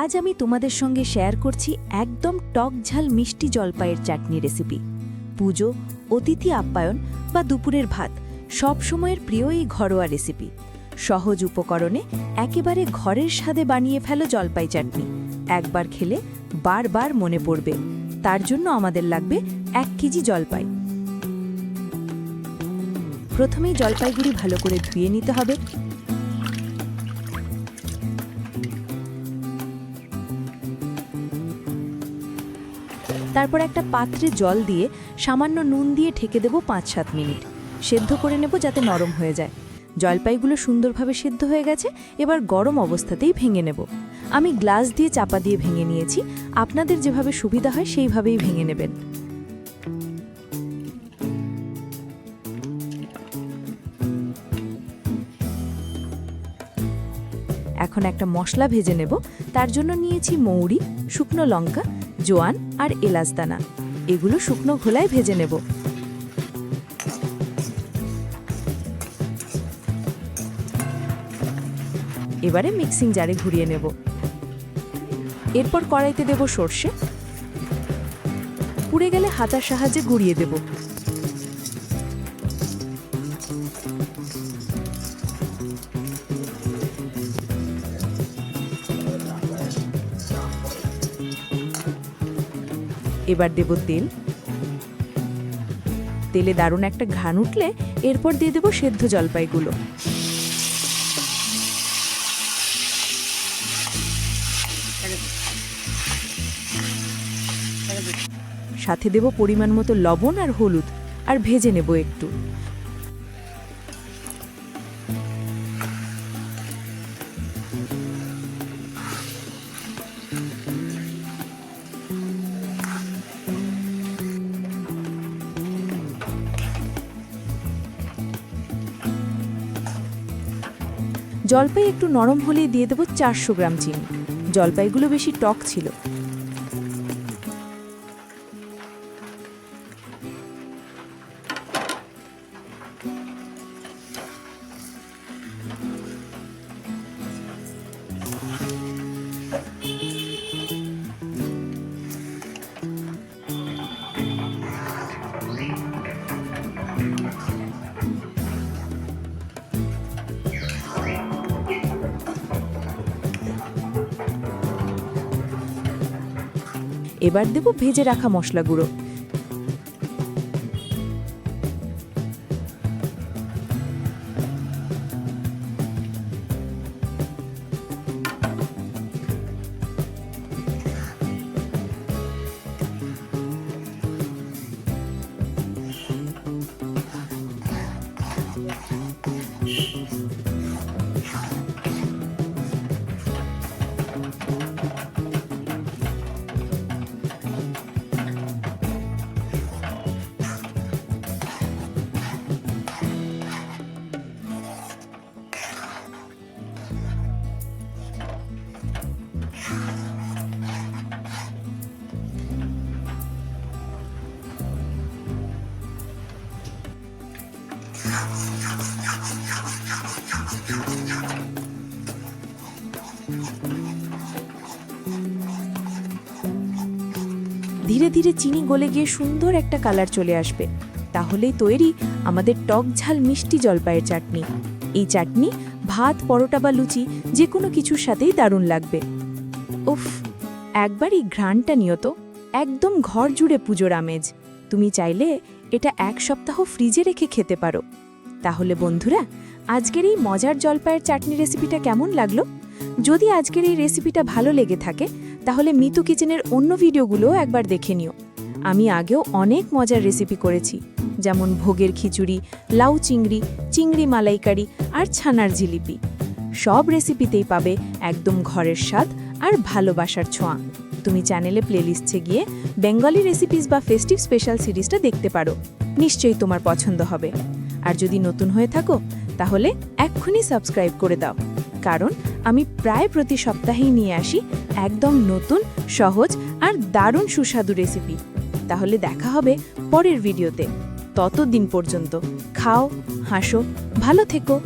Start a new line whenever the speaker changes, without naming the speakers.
আজ আমি তোমাদের সঙ্গে শেয়ার করছি একদম টক ঝাল মিষ্টি জলপাইয়ের চাটনি রেসিপি পুজো, অতিথি আপ্যায়ন বা দুপুরের ভাত সব সময়ের প্রিয় এই ঘরোয়া রেসিপি সহজ উপকরণে একেবারে ঘরের স্বাদে বানিয়ে ফেলো জলপাই চাটনি। একবার খেলে বারবার মনে পড়বে। তার জন্য আমাদের লাগবে এক কেজি জলপাই। প্রথমেই জলপাইগুড়ি ভালো করে ধুয়ে নিতে হবে। তারপর একটা পাত্রে জল দিয়ে সামান্য নুন দিয়ে ঢেকে দেবো পাঁচ সাত মিনিট। সেদ্ধ করে নেব যাতে নরম হয়ে যায়। জলপাইগুলো সুন্দরভাবে সেদ্ধ হয়ে গেছে, এবার গরম অবস্থাতেই ভেঙে নেব। আমি গ্লাস দিয়ে চাপা দিয়ে ভেঙে নিয়েছি, আপনাদের যেভাবে সুবিধা হয় সেইভাবেই ভেঙে নেবেন। এখন একটা মশলা ভেজে নেব, তার জন্য নিয়েছি মৌরি, শুকনো লঙ্কা জোয়ান আর এলাচ দানা। এগুলো শুকনো ঘোলায় ভেজে নেব। এবারে মিক্সিং জারে ঘুরিয়ে নেব। এরপর কড়াইতে দেব সর্ষে। পুড়ে গেলে হাতার সাহায্যে গুঁড়িয়ে দেব। এবার দেব তেল। তেলে দারুণ একটা ঘান উঠলে এরপর দিয়ে দেব সেদ্ধ জলপাইগুলো। সাথে দেব পরিমাণ মতো লবণ আর হলুদ, আর ভেজে নেব একটু। জলপাই একটু নরম হলেই দিয়ে দেবো চারশো গ্রাম চিনি। জলপাইগুলো বেশি টক ছিল। এবার দেব ভেজে রাখা মশলা গুঁড়ো ধীরে ধীরে চিনি গলে গিয়ে সুন্দর একটা কালার চলে আসবে। তাহলেই তৈরি আমাদের টক ঝাল মিষ্টি জলপাইয়ের চাটনি। এই চাটনি, ভাত, পরোটা বা লুচি যে কোনো কিছুর সাথেই দারুণ লাগবে। উফ, একবার এই ঘ্রাণটা নিয়ত একদম ঘর জুড়ে পুজোর আমেজ। তুমি চাইলে এটা এক সপ্তাহ ফ্রিজে রেখে খেতে পারো। তাহলে বন্ধুরা, আজকের এই মজার জলপাইয়ের চাটনি রেসিপিটা কেমন লাগল? যদি আজকের এই রেসিপিটা ভালো লেগে থাকে, তাহলে মিতু কিচেনের অন্য ভিডিওগুলোও একবার দেখে নিও। আমি আগেও অনেক মজার রেসিপি করেছি, যেমন ভোগের খিচুড়ি, লাউ চিংড়ি চিংড়ি মালাইকারি আর ছানার জিলিপি। সব রেসিপিতেই পাবে একদম ঘরের স্বাদ আর ভালোবাসার ছোঁয়া। তুমি চ্যানেলে প্লেলিস্টে গিয়ে বেঙ্গলি রেসিপিস বা ফেস্টিভ স্পেশাল সিরিজটা দেখতে পারো। নিশ্চয়ই তোমার পছন্দ হবে। আর যদি নতুন হয়ে থাকো, তাহলে এক্ষুনি সাবস্ক্রাইব করে দাও। কারণ আমি প্রায় প্রতি সপ্তাহেই নিয়ে আসি একদম নতুন, সহজ আর দারুণ সুস্বাদু রেসিপি। তাহলে দেখা হবে পরের ভিডিওতে। ততদিন পর্যন্ত খাও, হাসো, ভালো থেকো।